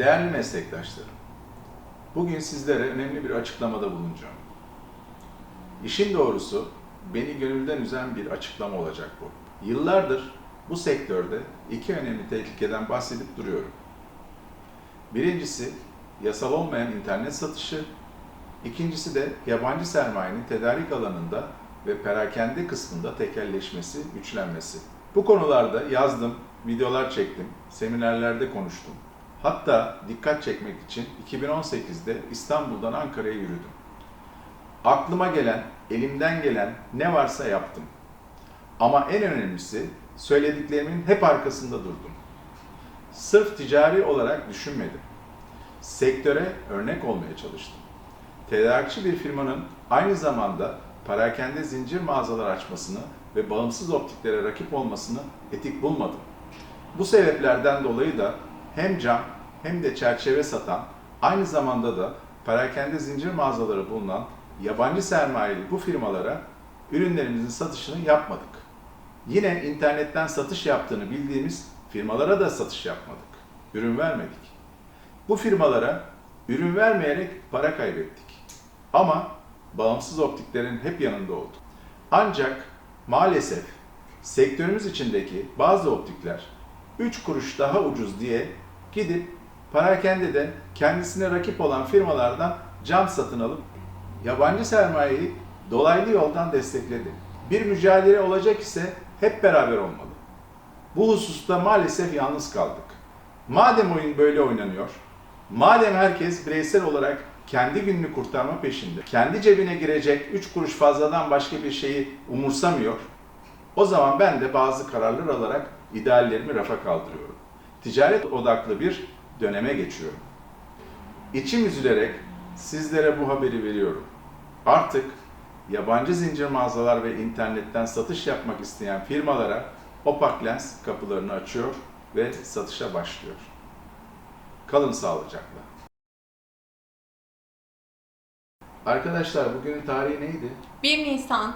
Değerli meslektaşlarım, bugün sizlere önemli bir açıklamada bulunacağım. İşin doğrusu beni gönülden üzen bir açıklama olacak bu. Yıllardır bu sektörde iki önemli tehlikeden bahsedip duruyorum. Birincisi yasal olmayan internet satışı, ikincisi de yabancı sermayenin tedarik alanında ve perakende kısmında tekelleşmesi, güçlenmesi. Bu konularda yazdım, videolar çektim, seminerlerde konuştum. Hatta dikkat çekmek için 2018'de İstanbul'dan Ankara'ya yürüdüm. Aklıma gelen, elimden gelen ne varsa yaptım. Ama en önemlisi söylediklerimin hep arkasında durdum. Sırf ticari olarak düşünmedim. Sektöre örnek olmaya çalıştım. Tedarikçi bir firmanın aynı zamanda parakende zincir mağazalar açmasını ve bağımsız optiklere rakip olmasını etik bulmadım. Bu sebeplerden dolayı da hem cam hem de çerçeve satan, aynı zamanda da perakende zincir mağazaları bulunan yabancı sermayeli bu firmalara ürünlerimizin satışını yapmadık. Yine internetten satış yaptığını bildiğimiz firmalara da satış yapmadık. Ürün vermedik. Bu firmalara ürün vermeyerek para kaybettik. Ama bağımsız optiklerin hep yanında olduk. Ancak maalesef sektörümüz içindeki bazı optikler 3 kuruş daha ucuz diye gidip parakende de kendisine rakip olan firmalardan cam satın alıp yabancı sermayeyi dolaylı yoldan destekledi. Bir mücadele olacak ise hep beraber olmalı. Bu hususta maalesef yalnız kaldık. Madem oyun böyle oynanıyor, madem herkes bireysel olarak kendi gününü kurtarma peşinde, kendi cebine girecek 3 kuruş fazladan başka bir şeyi umursamıyor, o zaman ben de bazı kararlar alarak ideallerimi rafa kaldırıyorum. Ticaret odaklı bir döneme geçiyorum. İçim üzülerek sizlere bu haberi veriyorum. Artık yabancı zincir mağazalar ve internetten satış yapmak isteyen firmalara Opak Lens kapılarını açıyor ve satışa başlıyor. Kalın sağlıcakla. Arkadaşlar bugünün tarihi neydi? 1 Nisan